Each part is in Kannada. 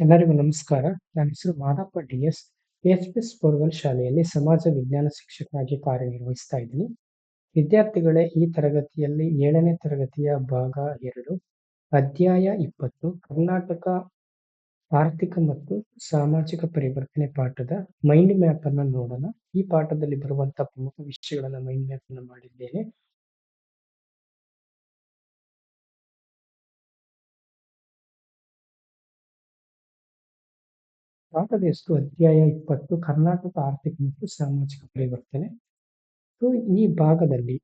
ಎಲ್ಲರಿಗೂ ನಮಸ್ಕಾರ. ನನ್ನ ಹೆಸರು Madappa D S S S borewell ಶಾಲೆಯಲ್ಲಿ ಸಮಾಜ ವಿಜ್ಞಾನ ಶಿಕ್ಷಕನಾಗಿ ಕಾರ್ಯನಿರ್ವಹಿಸ್ತಾ ಇದ್ದೀನಿ. ವಿದ್ಯಾರ್ಥಿಗಳೇ, ಈ ತರಗತಿಯಲ್ಲಿ ಏಳನೇ ತರಗತಿಯ ಭಾಗ ಎರಡು, ಅಧ್ಯಾಯ ಇಪ್ಪತ್ತು, ಕರ್ನಾಟಕ ಆರ್ಥಿಕ ಮತ್ತು ಸಾಮಾಜಿಕ ಪರಿವರ್ತನೆ ಪಾಠದ ಮೈಂಡ್ ಮ್ಯಾಪ್ ಅನ್ನು ನೋಡೋಣ. ಈ ಪಾಠದಲ್ಲಿ ಬರುವಂತಹ ಪ್ರಮುಖ ವಿಷಯಗಳನ್ನ ಮೈಂಡ್ ಮ್ಯಾಪ್ ಅನ್ನು ಮಾಡಿದ್ದೇನೆ. ಪಾಠದ ಹೆಸರು ಅಧ್ಯಾಯ ಇಪ್ಪತ್ತು ಕರ್ನಾಟಕ ಆರ್ಥಿಕ ಮತ್ತು ಸಾಮಾಜಿಕ ಪರಿವರ್ತನೆ. ಸೊ, ಈ ಭಾಗದಲ್ಲಿ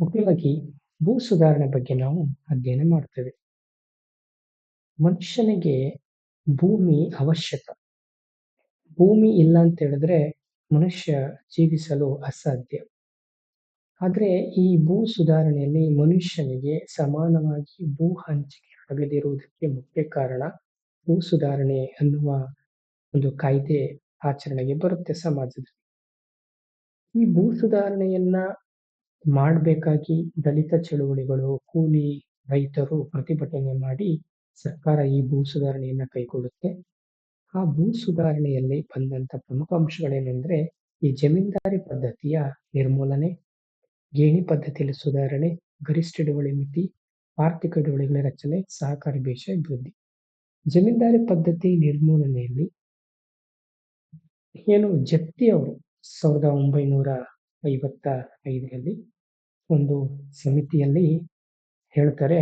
ಮುಖ್ಯವಾಗಿ ಭೂ ಸುಧಾರಣೆ ಬಗ್ಗೆ ನಾವು ಅಧ್ಯಯನ ಮಾಡ್ತೇವೆ. ಮನುಷ್ಯನಿಗೆ ಭೂಮಿ ಅವಶ್ಯಕ. ಭೂಮಿ ಇಲ್ಲ ಅಂತ ಹೇಳಿದ್ರೆ ಮನುಷ್ಯ ಜೀವಿಸಲು ಅಸಾಧ್ಯ. ಆದ್ರೆ ಈ ಭೂ ಸುಧಾರಣೆಯಲ್ಲಿ ಮನುಷ್ಯನಿಗೆ ಸಮಾನವಾಗಿ ಭೂ ಹಂಚಿಕೆ ಆಗದಿರುವುದಕ್ಕೆ ಮುಖ್ಯ ಕಾರಣ ಭೂ ಸುಧಾರಣೆ ಅನ್ನುವ ಒಂದು ಕಾಯ್ದೆ ಆಚರಣೆಗೆ ಬರುತ್ತೆ ಸಮಾಜದಲ್ಲಿ. ಈ ಭೂ ಸುಧಾರಣೆಯನ್ನ ಮಾಡಬೇಕಾಗಿ ದಲಿತ ಚಳುವಳಿಗಳು, ಕೂಲಿ ರೈತರು ಪ್ರತಿಭಟನೆ ಮಾಡಿ ಸರ್ಕಾರ ಈ ಭೂ ಸುಧಾರಣೆಯನ್ನ ಕೈಗೊಳ್ಳುತ್ತೆ. ಆ ಭೂ ಸುಧಾರಣೆಯಲ್ಲಿ ಬಂದಂತ ಪ್ರಮುಖ ಅಂಶಗಳೇನೆಂದ್ರೆ ಈ ಜಮೀನ್ದಾರಿ ಪದ್ಧತಿಯ ನಿರ್ಮೂಲನೆ, ಗೇಣಿ ಪದ್ಧತಿಯಲ್ಲಿ ಸುಧಾರಣೆ, ಗರಿಷ್ಠ ಇಡುವಳಿ ಮಿತಿ, ಆರ್ಥಿಕ ಇಡುವಳಿಗಳ ರಚನೆ, ಸಹಕಾರಿ ಬೇಸಾಯ ಅಭಿವೃದ್ಧಿ. ಜಮೀನ್ದಾರಿ ಪದ್ಧತಿ ನಿರ್ಮೂಲನೆಯಲ್ಲಿ ಏನು ಜಪ್ತಿ ಅವರು ಸಾವಿರದ ಒಂಬೈನೂರ ಐವತ್ತ ಐದರಲ್ಲಿ ಒಂದು ಸಮಿತಿಯಲ್ಲಿ ಹೇಳ್ತಾರೆ,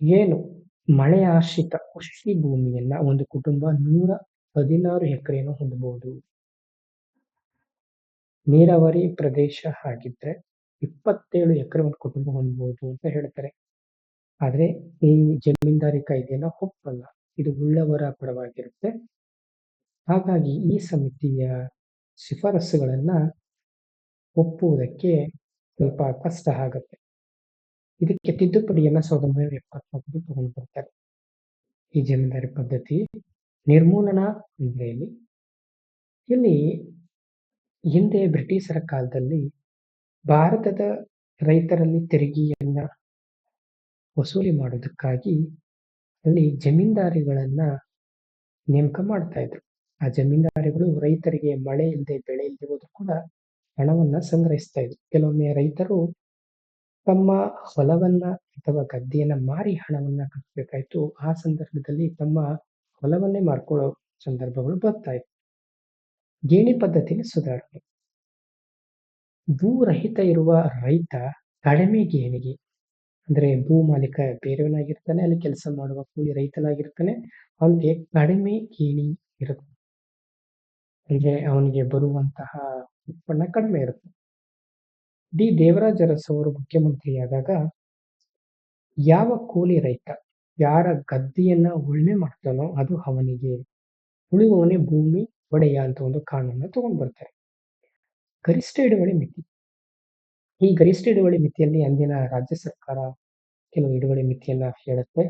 ಏನು ಮಳೆ ಆಶ್ರಿತ ಕೃಷಿ ಭೂಮಿಯನ್ನ ಒಂದು ಕುಟುಂಬ ನೂರ ಹದಿನಾರು ಎಕರೆಯನ್ನು ಹೊಂದಬಹುದು. ನೀರಾವರಿ ಪ್ರದೇಶ ಆಗಿದ್ರೆ ಇಪ್ಪತ್ತೇಳು ಎಕರೆ ಒಂದು ಕುಟುಂಬ ಹೊಂದಬಹುದು ಅಂತ ಹೇಳ್ತಾರೆ. ಆದ್ರೆ ಈ ಜಮೀನ್ದಾರಿ ಇದೆಯಲ್ಲ ಒಪ್ಪಲ್ಲ ಇದು ಉಳ್ಳವರ ಪರವಾಗಿರುತ್ತೆ. ಹಾಗಾಗಿ ಈ ಸಮಿತಿಯ ಶಿಫಾರಸುಗಳನ್ನು ಒಪ್ಪುವುದಕ್ಕೆ ಸ್ವಲ್ಪ ಕಷ್ಟ ಆಗುತ್ತೆ. ಇದಕ್ಕೆ ತಿದ್ದುಪಡಿಯನ್ನು ಸಾವಿರದ ಒಂಬೈನೂರ ಎಪ್ಪತ್ನಾಲ್ಕರಲ್ಲಿ ತಗೊಂಡು ಬರ್ತಾರೆ. ಈ ಜಮೀನ್ದಾರಿ ಪದ್ಧತಿ ನಿರ್ಮೂಲನಾ ಹಿನ್ನೆಲೆಯಲ್ಲಿ ಇಲ್ಲಿ ಹಿಂದೆ ಬ್ರಿಟಿಷರ ಕಾಲದಲ್ಲಿ ಭಾರತದ ರೈತರಲ್ಲಿ ತೆರಿಗೆಯನ್ನ ವಸೂಲಿ ಮಾಡೋದಕ್ಕಾಗಿ ಅಲ್ಲಿ ಜಮೀನ್ದಾರಿಗಳನ್ನ ನೇಮಕ ಮಾಡ್ತಾ ಇದ್ರು. ಆ ಜಮೀನ್ದಾರಿಗಳು ರೈತರಿಗೆ ಮಳೆ ಇಲ್ಲದೆ ಬೆಳೆ ಇಲ್ಲದೆ ಹೋದ್ರು ಕೂಡ ಹಣವನ್ನ ಸಂಗ್ರಹಿಸ್ತಾ ಇದ್ರು. ಕೆಲವೊಮ್ಮೆ ರೈತರು ತಮ್ಮ ಹೊಲವನ್ನ ಅಥವಾ ಗದ್ದೆಯನ್ನ ಮಾರಿ ಹಣವನ್ನ ಕಟ್ಟಬೇಕಾಯ್ತು ಆ ಸಂದರ್ಭದಲ್ಲಿ ತಮ್ಮ ಹೊಲವನ್ನೇ ಮಾರ್ಕೊಳ್ಳೋ ಸಂದರ್ಭಗಳು ಬರ್ತಾ ಇತ್ತು ಗೇಣಿ ಪದ್ಧತಿಯಲ್ಲಿ ಸುಧಾರಣೆ. ಭೂರಹಿತ ಇರುವ ರೈತ ಕಡಿಮೆ ಗೇಣಿಗೆ ಅಂದ್ರೆ ಭೂ ಮಾಲೀಕ ಬೇರೆಯವನಾಗಿರ್ತಾನೆ, ಅಲ್ಲಿ ಕೆಲಸ ಮಾಡುವ ಕೂಲಿ ರೈತನಾಗಿರ್ತಾನೆ, ಅವನಿಗೆ ಕಡಿಮೆ ಗೇಣಿ ಇರುತ್ತೆ. ಅಂದ್ರೆ ಅವನಿಗೆ ಬರುವಂತಹ ಉತ್ಪನ್ನ ಕಡಿಮೆ ಇರುತ್ತೆ. ಡಿ. ದೇವರಾಜ ಅರಸು ಅವರು ಮುಖ್ಯಮಂತ್ರಿಯಾದಾಗ ಯಾವ ಕೂಲಿ ರೈತ ಯಾರ ಗದ್ದೆಯನ್ನ ಉಳುಮೆ ಮಾಡ್ತಾನೋ ಅದು ಅವನಿಗೆ ಉಳಿಯುವವನೇ ಭೂಮಿ, ಒಡೆಯ ಅಂತ ಒಂದು ಕಾನೂನನ್ನು ತಗೊಂಡು ಬರ್ತಾರೆ ಗರಿಷ್ಠ ಹಿಡುವಳಿ ಮಿತಿ. ಈ ಗರಿಷ್ಠ ಹಿಡುವಳಿ ಮಿತಿಯಲ್ಲಿ ಅಂದಿನ ರಾಜ್ಯ ಸರ್ಕಾರ ಕೆಲವು ಹಿಡುವಳಿ ಮಿತಿಯನ್ನ ಹೇಳುತ್ತೆ.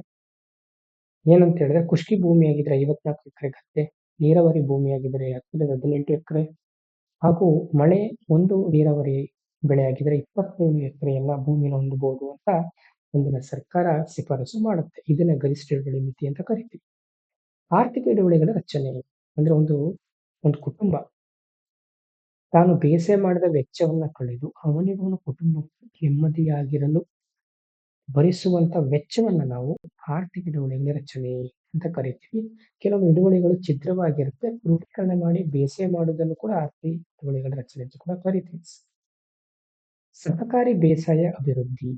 ಏನಂತ ಹೇಳಿದ್ರೆ ಕುಷ್ಕಿ ಭೂಮಿ ಆಗಿದ್ರೆ ಐವತ್ನಾಲ್ಕು ಎಕರೆ ಗದ್ದೆ, ನೀರಾವರಿ ಭೂಮಿ ಆಗಿದ್ರೆ ಹತ್ತರಿಂದ ಹದಿನೆಂಟು ಎಕರೆ, ಹಾಗೂ ಮಳೆ ಒಂದು ನೀರಾವರಿ ಬೆಳೆ ಆಗಿದ್ರೆ ಎಕರೆ ಎಲ್ಲ ಭೂಮಿನ ಹೊಂದಬಹುದು ಅಂತ ಅಂದಿನ ಸರ್ಕಾರ ಶಿಫಾರಸು ಮಾಡುತ್ತೆ. ಇದನ್ನ ಗರಿಷ್ಠ ಹಿಡುವಳಿ ಮಿತಿ ಅಂತ ಕರಿತೀವಿ. ಆರ್ಥಿಕ ಹಿಡುವಳಿಗಳ ರಚನೆ ಅಂದ್ರೆ ಒಂದು ಒಂದು ಕುಟುಂಬ. ತಾನು ಬೇಸೆ ಮಾಡಿದ ವೆಚ್ಚವನ್ನು ಕಳೆದು ಅವನಿಗೂ ಕುಟುಂಬಕ್ಕೆ ನೆಮ್ಮದಿಯಾಗಿರಲು ಭರಿಸುವಂತ ವೆಚ್ಚವನ್ನ ನಾವು ಆರ್ಥಿಕ ಹಿಡುವಳಿಗಳ ರಚನೆ ಅಂತ ಕರಿತೀವಿ. ಕೆಲವು ಹಿಡುವಳಿಗಳು ಛಿದ್ರವಾಗಿರುತ್ತೆ. ಕ್ರೋಢೀಕರಣ ಮಾಡಿ ಬೇಸೆ ಮಾಡುವುದನ್ನು ಕೂಡ ಆರ್ಥಿಕ ಹಿಡುವಳಿಗಳ ರಚನೆ ಅಂತ ಕೂಡ ಕರಿತೀವಿ. ಸಹಕಾರಿ ಬೇಸಾಯ ಅಭಿವೃದ್ಧಿ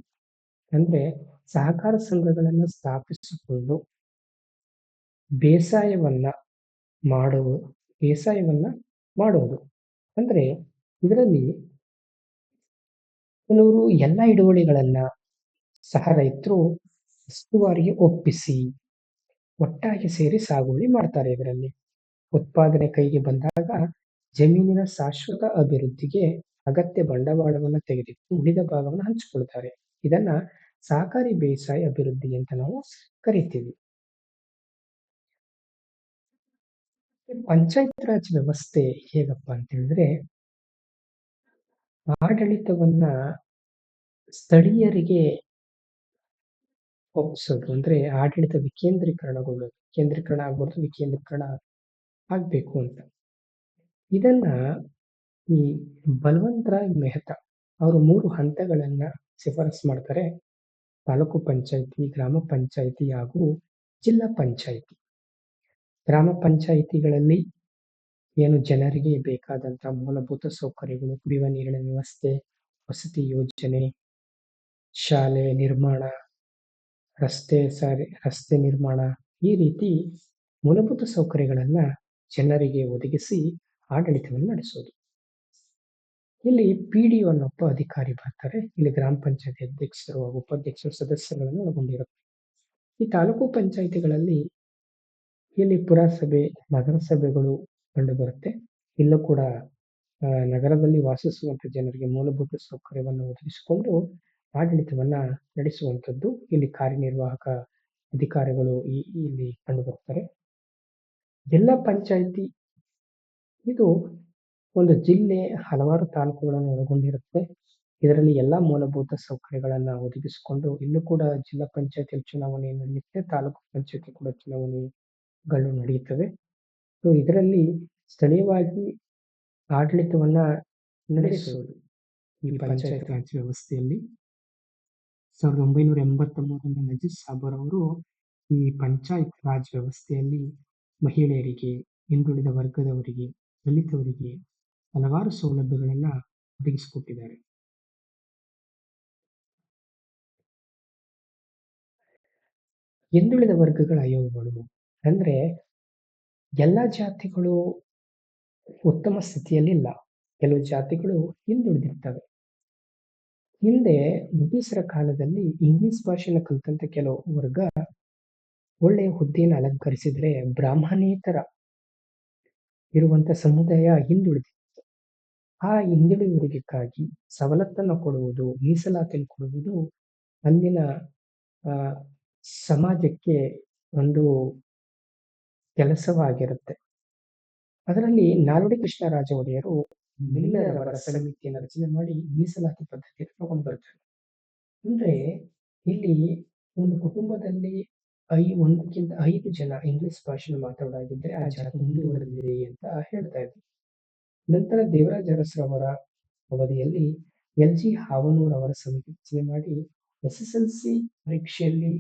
ಅಂದ್ರೆ ಸಹಕಾರ ಸಂಘಗಳನ್ನ ಸ್ಥಾಪಿಸಿಕೊಂಡು ಬೇಸಾಯವನ್ನ ಮಾಡುವ, ಬೇಸಾಯವನ್ನ ಮಾಡುವುದು. ಅಂದ್ರೆ ಇದರಲ್ಲಿ ಕೆಲವರು ಎಲ್ಲ ಹಿಡುವಳಿಗಳನ್ನ ಸಹ ರೈತರು ಉಸ್ತುವಾರಿಗೆ ಒಪ್ಪಿಸಿ, ಒಟ್ಟಾಗಿ ಸೇರಿ ಸಾಗುವಳಿ ಮಾಡ್ತಾರೆ ಇದರಲ್ಲಿ. ಉತ್ಪಾದನೆ ಕೈಗೆ ಬಂದಾಗ ಜಮೀನಿನ ಶಾಶ್ವತ ಅಭಿವೃದ್ಧಿಗೆ ಅಗತ್ಯ ಬಂಡವಾಳವನ್ನು ತೆಗೆದಿಟ್ಟು ಉಳಿದ ಭಾಗವನ್ನು ಹಂಚಿಕೊಳ್ತಾರೆ. ಇದನ್ನ ಸಹಕಾರಿ ಬೇಸಾಯ ಅಭಿವೃದ್ಧಿ ಅಂತ ನಾವು ಕರಿತೀವಿ. ಪಂಚಾಯತ್ ರಾಜ್ ವ್ಯವಸ್ಥೆ ಹೇಗಪ್ಪ ಅಂತ ಹೇಳಿದ್ರೆ ಆಡಳಿತವನ್ನ ಸ್ಥಳೀಯರಿಗೆ ಒಪ್ಪಿಸೋದು. ಅಂದ್ರೆ ಆಡಳಿತ ವಿಕೇಂದ್ರೀಕರಣಗೊಳ್ಳೋದು. ಕೇಂದ್ರೀಕರಣ ಆಗ್ಬಾರ್ದು, ವಿಕೇಂದ್ರೀಕರಣ ಆಗ್ಬೇಕು ಅಂತ. ಇದನ್ನ ಈ ಬಲವಂತರಾಯ್ ಮೆಹ್ತಾ ಅವರು ಮೂರು ಹಂತಗಳನ್ನ ಶಿಫಾರಸು ಮಾಡ್ತಾರೆ. ತಾಲೂಕು ಪಂಚಾಯಿತಿ, ಗ್ರಾಮ ಪಂಚಾಯಿತಿ ಹಾಗೂ ಜಿಲ್ಲಾ ಪಂಚಾಯಿತಿ. ಗ್ರಾಮ ಪಂಚಾಯಿತಿಗಳಲ್ಲಿ ಏನು ಜನರಿಗೆ ಬೇಕಾದಂತ ಮೂಲಭೂತ ಸೌಕರ್ಯಗಳು, ಕುಡಿಯುವ ನೀರಿನ ವ್ಯವಸ್ಥೆ, ವಸತಿ ಯೋಜನೆ, ಶಾಲೆ ನಿರ್ಮಾಣ, ರಸ್ತೆ ಸಾರಿ, ರಸ್ತೆ ನಿರ್ಮಾಣ ಈ ರೀತಿ ಮೂಲಭೂತ ಸೌಕರ್ಯಗಳನ್ನ ಜನರಿಗೆ ಒದಗಿಸಿ ಆಡಳಿತವನ್ನು ನಡೆಸೋದು. ಇಲ್ಲಿ ಪಿ ಡಿ ಅನ್ನೊಬ್ಬ ಅಧಿಕಾರಿ ಬರ್ತಾರೆ. ಇಲ್ಲಿ ಗ್ರಾಮ ಪಂಚಾಯತಿ ಅಧ್ಯಕ್ಷರು ಹಾಗೂ ಉಪಾಧ್ಯಕ್ಷರು ಸದಸ್ಯರುಗಳನ್ನು ಒಳಗೊಂಡಿರುತ್ತೆ ಈ ತಾಲೂಕು ಪಂಚಾಯಿತಿಗಳಲ್ಲಿ ಇಲ್ಲಿ ಪುರಸಭೆ, ನಗರಸಭೆಗಳು ಕಂಡುಬರುತ್ತೆ. ಇಲ್ಲೂ ಕೂಡ ನಗರದಲ್ಲಿ ವಾಸಿಸುವಂತ ಜನರಿಗೆ ಮೂಲಭೂತ ಸೌಕರ್ಯವನ್ನು ಒದಗಿಸಿಕೊಂಡು ಆಡಳಿತವನ್ನ ನಡೆಸುವಂತದ್ದು ಇಲ್ಲಿ ಕಾರ್ಯನಿರ್ವಾಹಕ ಅಧಿಕಾರಿಗಳು ಈ, ಇಲ್ಲಿ ಕಂಡುಬರ್ತಾರೆ ಜಿಲ್ಲಾ ಪಂಚಾಯಿತಿ ಇದು ಒಂದು ಜಿಲ್ಲೆ ಹಲವಾರು ತಾಲೂಕುಗಳನ್ನು ಒಳಗೊಂಡಿರುತ್ತೆ. ಇದರಲ್ಲಿ ಎಲ್ಲಾ ಮೂಲಭೂತ ಸೌಕರ್ಯಗಳನ್ನ ಒದಗಿಸಿಕೊಂಡು ಇಲ್ಲೂ ಕೂಡ ಜಿಲ್ಲಾ ಪಂಚಾಯತಿ ಚುನಾವಣೆ ನಡೆಯುತ್ತೆ ತಾಲೂಕು ಪಂಚಾಯತಿ ಕೂಡ ಚುನಾವಣೆಗಳು ನಡೆಯುತ್ತವೆ. ಸೊ ಇದರಲ್ಲಿ ಸ್ಥಳೀಯವಾಗಿ ಆಡಳಿತವನ್ನ ನಡೆಸುವುದು ಈ ಪಂಚಾಯತ್ ರಾಜ್ ವ್ಯವಸ್ಥೆಯಲ್ಲಿ ಸಾವಿರದ ಒಂಬೈನೂರ ಎಂಬತ್ತ ಮೂರರಲ್ಲಿ ನಜೀರ್ ಸಾಬರ್ ಅವರು ಈ ಪಂಚಾಯತ್ ರಾಜ್ ವ್ಯವಸ್ಥೆಯಲ್ಲಿ ಮಹಿಳೆಯರಿಗೆ ಹಿಂದುಳಿದ ವರ್ಗದವರಿಗೆ ದಲಿತವರಿಗೆ ಹಲವಾರು ಸೌಲಭ್ಯಗಳನ್ನ ಒದಗಿಸಿಕೊಟ್ಟಿದ್ದಾರೆ. ಹಿಂದುಳಿದ ವರ್ಗಗಳ ಆಯೋಗಗಳು ಅಂದ್ರೆ ಎಲ್ಲ ಜಾತಿಗಳು ಉತ್ತಮ ಸ್ಥಿತಿಯಲ್ಲಿಲ್ಲ. ಕೆಲವು ಜಾತಿಗಳು ಹಿಂದುಳಿದಿರ್ತವೆ. ಹಿಂದೆ ಬ್ರಿಟಿಷರ ಕಾಲದಲ್ಲಿ ಇಂಗ್ಲಿಷ್ ಭಾಷೆನ ಕಲಿತಂತ ಕೆಲವು ವರ್ಗ ಒಳ್ಳೆಯ ಹುದ್ದೆಯನ್ನು ಅಲಂಕರಿಸಿದ್ರೆ ಬ್ರಾಹ್ಮಣೇತರ ಇರುವಂತ ಸಮುದಾಯ ಹಿಂದುಳಿದಿತ್ತು. ಆ ಹಿಂದುಳಿಯುವಿಕೆಗಾಗಿ ಸವಲತ್ತನ್ನು ಕೊಡುವುದು, ಮೀಸಲಾತಿಯನ್ನು ಕೊಡುವುದು ಅಂದಿನ ಸಮಾಜಕ್ಕೆ ಒಂದು ಕೆಲಸವಾಗಿರುತ್ತೆ. ಅದರಲ್ಲಿ ನಾಲ್ವಡಿ ಕೃಷ್ಣರಾಜ ಒಡೆಯರು ಮಿಲ್ಲರ್ ಅವರ ಸಮಿತಿಯನ್ನು ರಚನೆ ಮಾಡಿ ಮೀಸಲಾತಿ ಪದ್ಧತಿಯನ್ನು ತಗೊಂಡು ಬರ್ತಾರೆ ಅಂದ್ರೆ ಇಲ್ಲಿ ಒಂದು ಕುಟುಂಬದಲ್ಲಿ ಐ ಒಂದಕ್ಕಿಂತ ಐದು ಜನ ಇಂಗ್ಲಿಷ್ ಭಾಷೆ ಮಾತಾಡೋದಾಗಿದ್ರೆ ಆ ಜನ ಮುಂದುವರೆದಿದೆ ಅಂತ ಹೇಳ್ತಾ ಇದ್ರು ನಂತರ ದೇವರಾಜ ಅರಸರವರ ಅವಧಿಯಲ್ಲಿ ಎಲ್ ಜಿ ಹಾವನೂರ್ ಅವರ ಸಮಿತಿ ರಚನೆ ಮಾಡಿ ಎಸ್ ಎಸ್ ಎಲ್ ಸಿ ಪರೀಕ್ಷೆಯಲ್ಲಿ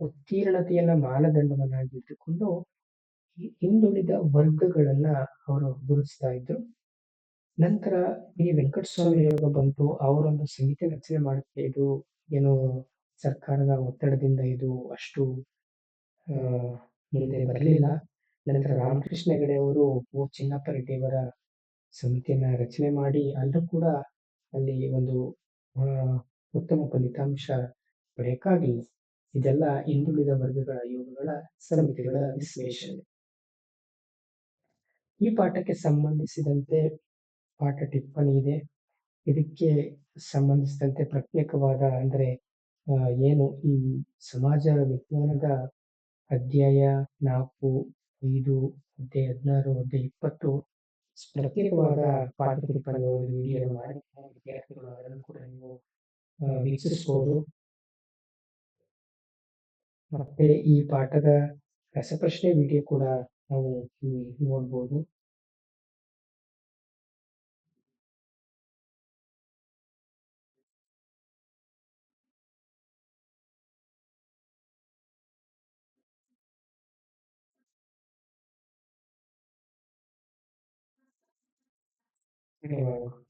ಉತ್ತೀರ್ಣತೆಯನ್ನ ಮಾನದಂಡವನ್ನಾಗಿ ಇಟ್ಟುಕೊಂಡು ಹಿಂದುಳಿದ ವರ್ಗಗಳನ್ನ ಅವರು ಗುರುತಿಸ್ತಾ ಇದ್ರು. ನಂತರ ಈ ವೆಂಕಟಸ್ವಾಮಿ ಯೋಗ ಬಂತು ಅವರೊಂದು ಸಮಿತಿ ರಚನೆ ಮಾಡಕ್ಕೆ ಇದು ಏನು ಸರ್ಕಾರದ ಒತ್ತಡದಿಂದ ಇದು ಅಷ್ಟು ಮುಂದೆ ಬರಲಿಲ್ಲ. ನಂತರ ರಾಮಕೃಷ್ಣ ಹೆಗಡೆ ಅವರು ಚಿನ್ನಪ್ಪ ರೆಡ್ಡಿ ಅವರ ಸಮಿತಿಯನ್ನ ರಚನೆ ಮಾಡಿ ಅಲ್ಲೂ ಕೂಡ ಅಲ್ಲಿ ಒಂದು ಉತ್ತಮ ಫಲಿತಾಂಶ ಪಡೆಯಕ್ಕಾಗಿಲ್ಲ. ಇದೆಲ್ಲ ಹಿಂದುಳಿದ ವರ್ಗಗಳ ಯೋಗಗಳ ಸಮಿತಿಗಳ ವಿಶ್ಲೇಷಣೆ. ಈ ಪಾಠಕ್ಕೆ ಸಂಬಂಧಿಸಿದಂತೆ ಪಾಠ ಟಿಪ್ಪಣಿ ಇದೆ. ಇದಕ್ಕೆ ಸಂಬಂಧಿಸಿದಂತೆ ಪ್ರತ್ಯೇಕವಾದ ಅಂದ್ರೆ ಏನು ಈ ಸಮಾಜ ವಿಜ್ಞಾನದ ಅಧ್ಯಾಯ ನಾಲ್ಕು, ಐದು, ಅಧ್ಯಾಯ ಹದಿನಾರು, ಅಧ್ಯಾಯ ಇಪ್ಪತ್ತು ಪ್ರತ್ಯೇಕವಾದ ಪಾಠ ಟಿಪ್ಪಣಿ ವಿಡಿಯೋ ಮಾಡಿ. ವಿದ್ಯಾರ್ಥಿಗಳು ಕೂಡ ನೀವು ವೀಕ್ಷಿಸಬಹುದು. ಮತ್ತೆ ಈ ಪಾಠದ ರಸಪ್ರಶ್ನೆ ವಿಡಿಯೋ ಕೂಡ ನಾವು ನೋಡ್ಬೋದು. anyway.